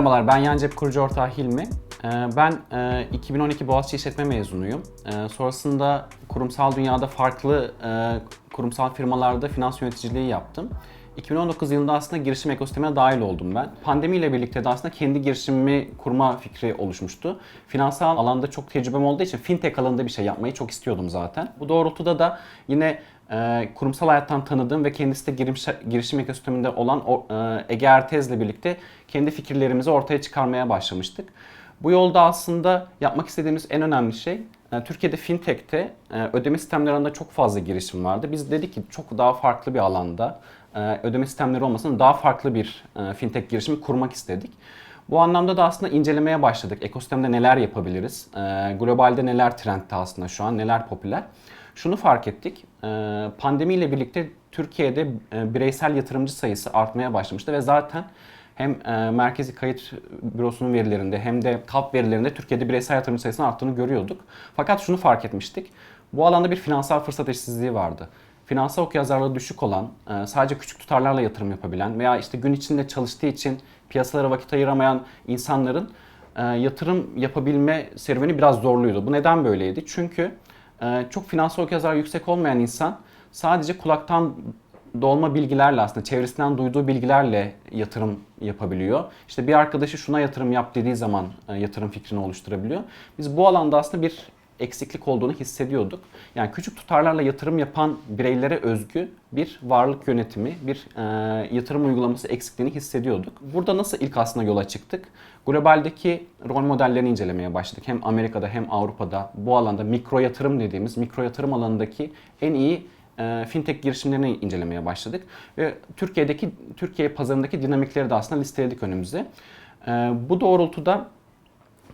Merhabalar, ben Yan Cep kurucu ortağı Hilmi. Ee, Ben e, 2012 Boğaziçi İşletme mezunuyum. Ee, Sonrasında kurumsal dünyada farklı e, kurumsal firmalarda finans yöneticiliği yaptım. 2019 yılında aslında girişim ekosistemine dahil oldum ben. Pandemiyle birlikte de aslında kendi girişimimi kurma fikri oluşmuştu. Finansal alanda çok tecrübem olduğu için fintech alanında bir şey yapmayı çok istiyordum zaten. Bu doğrultuda da yine e, kurumsal hayattan tanıdığım ve kendisi de girişim, girişim ekosisteminde olan e, Ege Ertez'le birlikte kendi fikirlerimizi ortaya çıkarmaya başlamıştık. Bu yolda aslında yapmak istediğimiz en önemli şey e, Türkiye'de fintech'te e, ödeme sistemleri alanında çok fazla girişim vardı. Biz dedik ki çok daha farklı bir alanda e, ödeme sistemleri olmasın daha farklı bir e, fintech girişimi kurmak istedik. Bu anlamda da aslında incelemeye başladık. Ekosistemde neler yapabiliriz? E, Globalde neler trendte aslında şu an, neler popüler? Şunu fark ettik. e, Pandemiyle birlikte Türkiye'de e, bireysel yatırımcı sayısı artmaya başlamıştı ve zaten hem e, Merkezi Kayıt Bürosu'nun verilerinde hem de KAP verilerinde Türkiye'de bireysel yatırımcı sayısının arttığını görüyorduk. Fakat şunu fark etmiştik. Bu alanda bir finansal fırsat eşitsizliği vardı. Finansal okuryazarlığı düşük olan, sadece küçük tutarlarla yatırım yapabilen veya işte gün içinde çalıştığı için piyasalara vakit ayıramayan insanların yatırım yapabilme serüveni biraz zorluydu. Bu neden böyleydi? Çünkü çok finansal okuryazarlığı yüksek olmayan insan sadece kulaktan dolma bilgilerle aslında çevresinden duyduğu bilgilerle yatırım yapabiliyor. İşte bir arkadaşı şuna yatırım yap dediği zaman e, yatırım fikrini oluşturabiliyor. Biz bu alanda aslında bir eksiklik olduğunu hissediyorduk. Yani küçük tutarlarla yatırım yapan bireylere özgü bir varlık yönetimi, bir e, yatırım uygulaması eksikliğini hissediyorduk. Burada nasıl ilk aslında yola çıktık? Globaldeki rol modellerini incelemeye başladık. Hem Amerika'da hem Avrupa'da bu alanda mikro yatırım dediğimiz mikro yatırım alanındaki en iyi e, fintech girişimlerini incelemeye başladık. Ve Türkiye'deki Türkiye pazarındaki dinamikleri de aslında listeledik önümüze. E, bu doğrultuda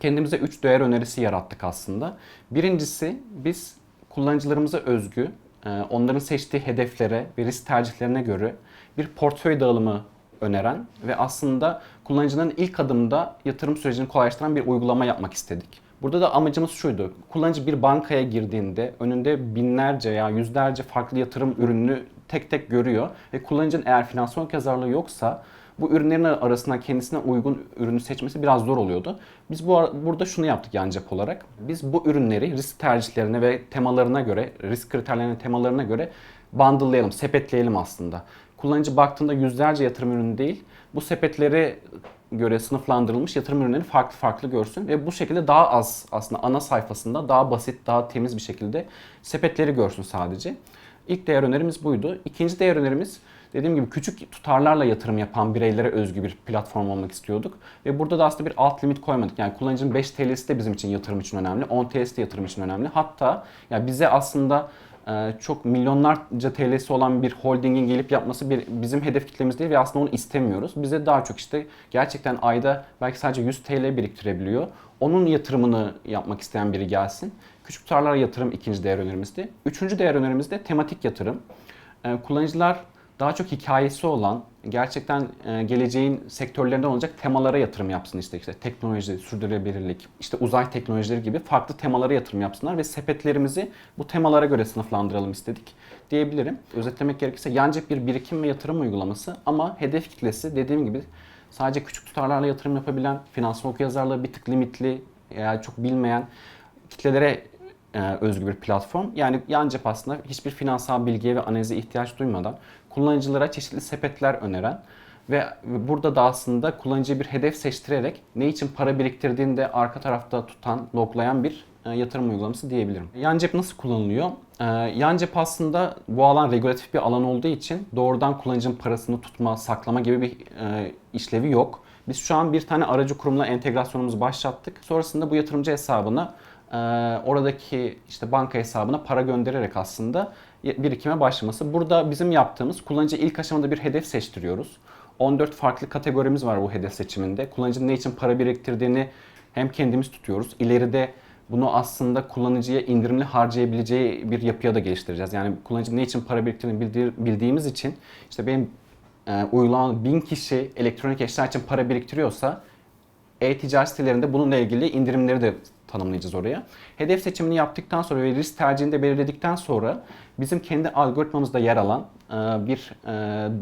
kendimize 3 değer önerisi yarattık aslında. Birincisi biz kullanıcılarımıza özgü, e, onların seçtiği hedeflere ve risk tercihlerine göre bir portföy dağılımı öneren ve aslında kullanıcının ilk adımda yatırım sürecini kolaylaştıran bir uygulama yapmak istedik. Burada da amacımız şuydu. Kullanıcı bir bankaya girdiğinde önünde binlerce ya yüzlerce farklı yatırım ürününü tek tek görüyor ve kullanıcının eğer finansal okuryazarlığı yoksa bu ürünlerin arasından kendisine uygun ürünü seçmesi biraz zor oluyordu. Biz bu burada şunu yaptık yan cep olarak. Biz bu ürünleri risk tercihlerine ve temalarına göre, risk kriterlerine, temalarına göre bundle'layalım, sepetleyelim aslında. Kullanıcı baktığında yüzlerce yatırım ürünü değil, bu sepetleri göre sınıflandırılmış yatırım ürünleri farklı farklı görsün ve bu şekilde daha az aslında ana sayfasında daha basit, daha temiz bir şekilde sepetleri görsün sadece. İlk değer önerimiz buydu. İkinci değer önerimiz dediğim gibi küçük tutarlarla yatırım yapan bireylere özgü bir platform olmak istiyorduk. Ve burada da aslında bir alt limit koymadık. Yani kullanıcının 5 TL'si de bizim için yatırım için önemli. 10 TL'si de yatırım için önemli. Hatta ya bize aslında e, çok milyonlarca TL'si olan bir holdingin gelip yapması bir bizim hedef kitlemiz değil ve aslında onu istemiyoruz. Bize daha çok işte gerçekten ayda belki sadece 100 TL biriktirebiliyor. Onun yatırımını yapmak isteyen biri gelsin. Küçük tutarlara yatırım ikinci değer önerimizdi. Üçüncü değer önerimiz de tematik yatırım. E, kullanıcılar daha çok hikayesi olan, gerçekten e, geleceğin sektörlerinden olacak temalara yatırım yapsın işte. işte teknoloji, sürdürülebilirlik, işte uzay teknolojileri gibi farklı temalara yatırım yapsınlar ve sepetlerimizi bu temalara göre sınıflandıralım istedik diyebilirim. Özetlemek gerekirse yan cep bir birikim ve yatırım uygulaması ama hedef kitlesi dediğim gibi sadece küçük tutarlarla yatırım yapabilen, finansal okuryazarlığı bir tık limitli, yani çok bilmeyen kitlelere özgü bir platform. Yani yan cep aslında hiçbir finansal bilgiye ve analize ihtiyaç duymadan kullanıcılara çeşitli sepetler öneren ve burada da aslında kullanıcıya bir hedef seçtirerek ne için para biriktirdiğini de arka tarafta tutan, loglayan bir e, yatırım uygulaması diyebilirim. Yan cep nasıl kullanılıyor? E, yan cep aslında bu alan regülatif bir alan olduğu için doğrudan kullanıcının parasını tutma, saklama gibi bir e, işlevi yok. Biz şu an bir tane aracı kurumla entegrasyonumuzu başlattık. Sonrasında bu yatırımcı hesabına e, oradaki işte banka hesabına para göndererek aslında birikime başlaması. Burada bizim yaptığımız kullanıcı ilk aşamada bir hedef seçtiriyoruz. 14 farklı kategorimiz var bu hedef seçiminde. Kullanıcının ne için para biriktirdiğini hem kendimiz tutuyoruz. İleride bunu aslında kullanıcıya indirimli harcayabileceği bir yapıya da geliştireceğiz. Yani kullanıcı ne için para biriktirdiğini bildi- bildiğimiz için işte benim e, uygulamam 1000 kişi elektronik eşya için para biriktiriyorsa e-ticaret sitelerinde bununla ilgili indirimleri de tanımlayacağız oraya. Hedef seçimini yaptıktan sonra ve risk tercihini de belirledikten sonra bizim kendi algoritmamızda yer alan e, bir e,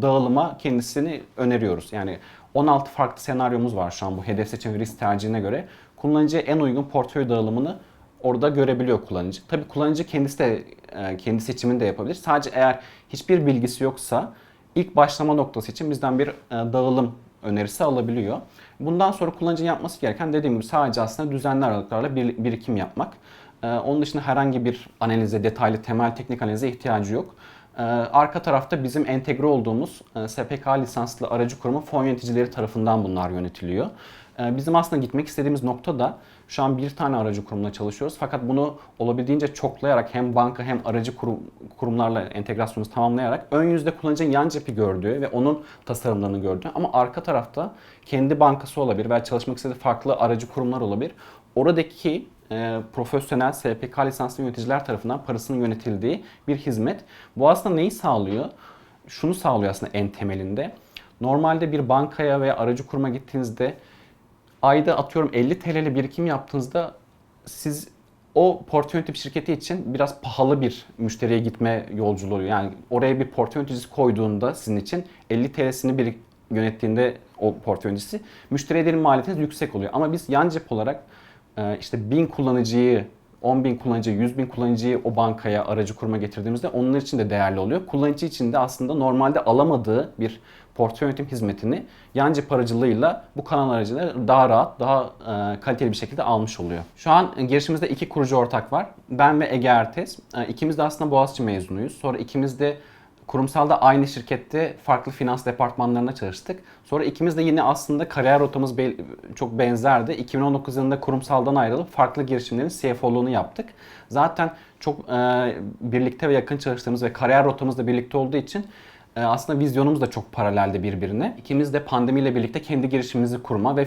dağılıma kendisini öneriyoruz. Yani 16 farklı senaryomuz var şu an bu hedef seçim ve risk tercihine göre. Kullanıcıya en uygun portföy dağılımını orada görebiliyor kullanıcı. Tabii kullanıcı kendisi de e, kendi seçimini de yapabilir. Sadece eğer hiçbir bilgisi yoksa ilk başlama noktası için bizden bir dağılım önerisi alabiliyor. Bundan sonra kullanıcının yapması gereken dediğim gibi sadece aslında düzenli aralıklarla bir, birikim yapmak. E, Onun dışında herhangi bir analize, detaylı temel teknik analize ihtiyacı yok. E, Arka tarafta bizim entegre olduğumuz e, SPK lisanslı aracı kurumu fon yöneticileri tarafından bunlar yönetiliyor. E, Bizim aslında gitmek istediğimiz nokta da şu an bir tane aracı kurumla çalışıyoruz. Fakat bunu olabildiğince çoklayarak hem banka hem aracı kurum, kurumlarla entegrasyonumuzu tamamlayarak ön yüzde kullanıcının yan cephi gördüğü ve onun tasarımlarını gördüğü ama arka tarafta kendi bankası olabilir veya çalışmak istediği farklı aracı kurumlar olabilir. Oradaki e, profesyonel SPK lisanslı yöneticiler tarafından parasının yönetildiği bir hizmet. Bu aslında neyi sağlıyor? Şunu sağlıyor aslında en temelinde. Normalde bir bankaya veya aracı kuruma gittiğinizde ayda atıyorum 50 TL'li birikim yaptığınızda siz o portföy yönetim şirketi için biraz pahalı bir müşteriye gitme yolculuğu. Yani oraya bir portföy yöneticisi koyduğunda sizin için 50 TL'sini bir yönettiğinde o portföy yöneticisi müşteriye edinme maliyetiniz yüksek oluyor. Ama biz yan cep olarak e, işte 1000 kullanıcıyı 10 bin kullanıcıyı, 100 bin kullanıcıyı o bankaya aracı kurma getirdiğimizde onlar için de değerli oluyor. Kullanıcı için de aslında normalde alamadığı bir portföy yönetim hizmetini yan cep aracılığıyla bu kanal aracılığıyla daha rahat, daha e, kaliteli bir şekilde almış oluyor. Şu an girişimizde iki kurucu ortak var. Ben ve Ege Ertes. E, ikimiz de aslında Boğaziçi mezunuyuz. Sonra ikimiz de kurumsalda aynı şirkette farklı finans departmanlarında çalıştık. Sonra ikimiz de yine aslında kariyer rotamız be- çok benzerdi. 2019 yılında kurumsaldan ayrılıp farklı girişimlerin CFO'luğunu yaptık. Zaten çok e, birlikte ve yakın çalıştığımız ve kariyer rotamız da birlikte olduğu için e, aslında vizyonumuz da çok paraleldi birbirine. İkimiz de pandemiyle birlikte kendi girişimimizi kurma ve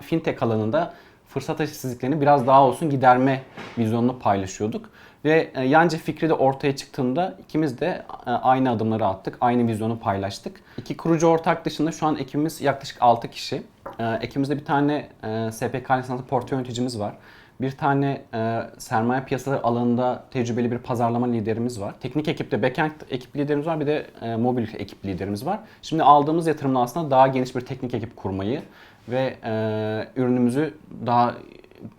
fintech alanında fırsat eşitsizliklerini biraz daha olsun giderme vizyonunu paylaşıyorduk. Ve e, yancı fikri de ortaya çıktığında ikimiz de e, aynı adımları attık, aynı vizyonu paylaştık. İki kurucu ortak dışında şu an ekibimiz yaklaşık 6 kişi. E, Ekibimizde bir tane e, SPK lisanslı portföy yöneticimiz var. Bir tane e, sermaye piyasaları alanında tecrübeli bir pazarlama liderimiz var. Teknik ekipte backend ekip liderimiz var bir de e, mobil ekip liderimiz var. Şimdi aldığımız yatırımla aslında daha geniş bir teknik ekip kurmayı ve e, ürünümüzü daha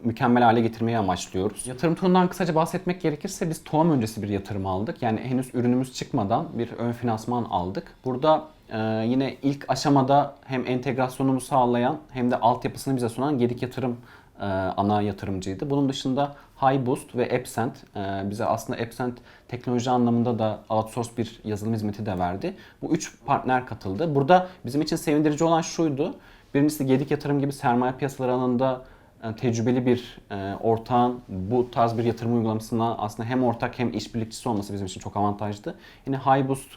mükemmel hale getirmeyi amaçlıyoruz. Yatırım turundan kısaca bahsetmek gerekirse biz tohum öncesi bir yatırım aldık. Yani henüz ürünümüz çıkmadan bir ön finansman aldık. Burada e, yine ilk aşamada hem entegrasyonumuzu sağlayan hem de altyapısını bize sunan Gedik Yatırım e, ana yatırımcıydı. Bunun dışında HighBoost ve Epsent e, bize aslında Epsent teknoloji anlamında da outsource bir yazılım hizmeti de verdi. Bu üç partner katıldı. Burada bizim için sevindirici olan şuydu. Birincisi Gedik Yatırım gibi sermaye piyasaları alanında e, tecrübeli bir ortağın bu tarz bir yatırım uygulamasına aslında hem ortak hem işbirlikçisi olması bizim için çok avantajlı. Yine HighBoost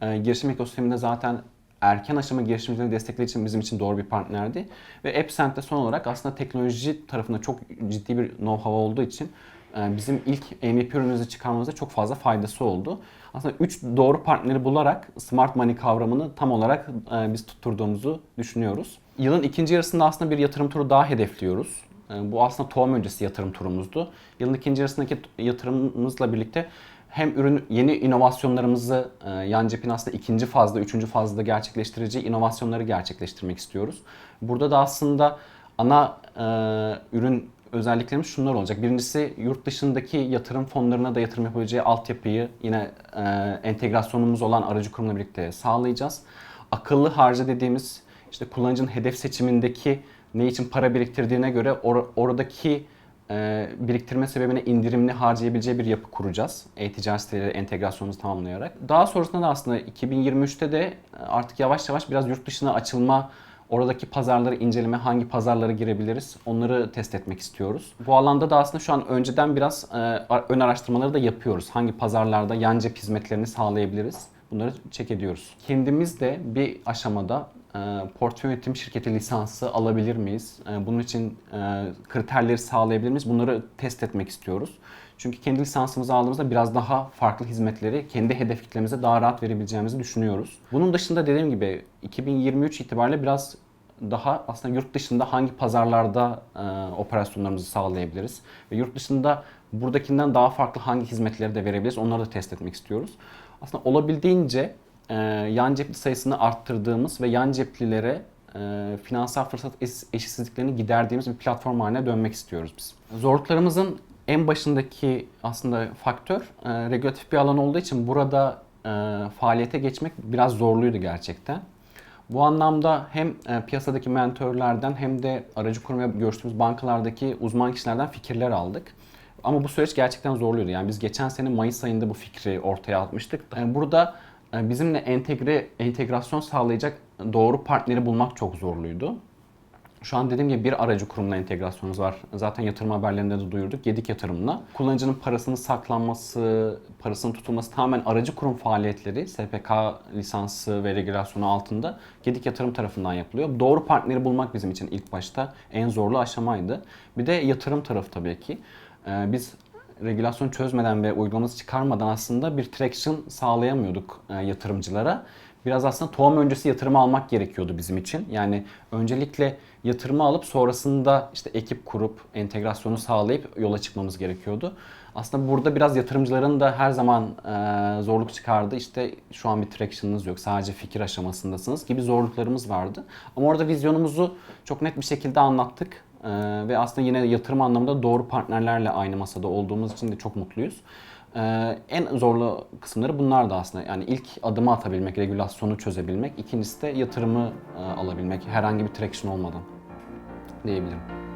e, girişim ekosisteminde zaten erken aşama girişimcileri destekleyici için bizim için doğru bir partnerdi. Ve Epsent de son olarak aslında teknoloji tarafında çok ciddi bir know-how olduğu için e, bizim ilk MVP ürünümüzü çıkarmamızda çok fazla faydası oldu. Aslında 3 doğru partneri bularak smart money kavramını tam olarak e, biz tutturduğumuzu düşünüyoruz. Yılın ikinci yarısında aslında bir yatırım turu daha hedefliyoruz. E, Bu aslında tohum öncesi yatırım turumuzdu. Yılın ikinci yarısındaki yatırımımızla birlikte hem ürün yeni inovasyonlarımızı e, yan cephin aslında ikinci fazda, üçüncü fazda gerçekleştirici inovasyonları gerçekleştirmek istiyoruz. Burada da aslında ana e, ürün özelliklerimiz şunlar olacak. Birincisi yurt dışındaki yatırım fonlarına da yatırım yapabileceği altyapıyı yine e, entegrasyonumuz olan aracı kurumla birlikte sağlayacağız. Akıllı harca dediğimiz işte kullanıcının hedef seçimindeki ne için para biriktirdiğine göre or- oradaki e, biriktirme sebebine indirimli harcayabileceği bir yapı kuracağız. E-ticaret siteleri entegrasyonumuzu tamamlayarak. Daha sonrasında da aslında 2023'te de artık yavaş yavaş biraz yurt dışına açılma, oradaki pazarları inceleme, hangi pazarlara girebiliriz onları test etmek istiyoruz. Bu alanda da aslında şu an önceden biraz e, ön araştırmaları da yapıyoruz. Hangi pazarlarda yan cep hizmetlerini sağlayabiliriz? Bunları check ediyoruz. Kendimiz de bir aşamada e, portföy yönetim şirketi lisansı alabilir miyiz? E, bunun için e, kriterleri sağlayabilir miyiz? Bunları test etmek istiyoruz. Çünkü kendi lisansımızı aldığımızda biraz daha farklı hizmetleri kendi hedef kitlemize daha rahat verebileceğimizi düşünüyoruz. Bunun dışında dediğim gibi 2023 itibariyle biraz daha aslında yurt dışında hangi pazarlarda e, operasyonlarımızı sağlayabiliriz ve yurt dışında buradakinden daha farklı hangi hizmetleri de verebiliriz onları da test etmek istiyoruz. Aslında olabildiğince e, yan cepli sayısını arttırdığımız ve yan ceplilere e, finansal fırsat eş- eşitsizliklerini giderdiğimiz bir platform haline dönmek istiyoruz biz. Zorluklarımızın en başındaki aslında faktör e, regülatif bir alan olduğu için burada e, faaliyete geçmek biraz zorluydu gerçekten. Bu anlamda hem e, piyasadaki mentörlerden hem de aracı kurum ve görüştüğümüz bankalardaki uzman kişilerden fikirler aldık. Ama bu süreç gerçekten zorluydu. Yani biz geçen sene Mayıs ayında bu fikri ortaya atmıştık. Yani burada e, bizimle entegre entegrasyon sağlayacak doğru partneri bulmak çok zorluydu. Şu an dediğim gibi bir aracı kurumla entegrasyonumuz var. Zaten yatırım haberlerinde de duyurduk. Gedik yatırımla. Kullanıcının parasının saklanması, parasının tutulması tamamen aracı kurum faaliyetleri SPK lisansı ve regülasyonu altında Gedik yatırım tarafından yapılıyor. Doğru partneri bulmak bizim için ilk başta en zorlu aşamaydı. Bir de yatırım tarafı tabii ki. Ee, Biz regülasyonu çözmeden ve uygulaması çıkarmadan aslında bir traction sağlayamıyorduk e, yatırımcılara. Biraz aslında tohum öncesi yatırımı almak gerekiyordu bizim için. Yani öncelikle yatırımı alıp sonrasında işte ekip kurup entegrasyonu sağlayıp yola çıkmamız gerekiyordu. Aslında burada biraz yatırımcıların da her zaman e, zorluk çıkardı. İşte şu an bir traction'ınız yok, sadece fikir aşamasındasınız gibi zorluklarımız vardı. Ama orada vizyonumuzu çok net bir şekilde anlattık. E, ve aslında yine yatırım anlamında doğru partnerlerle aynı masada olduğumuz için de çok mutluyuz. Ee, en zorlu kısımları bunlar da aslında. Yani ilk adımı atabilmek, regülasyonu çözebilmek. İkincisi de yatırımı e, alabilmek herhangi bir traction olmadan diyebilirim.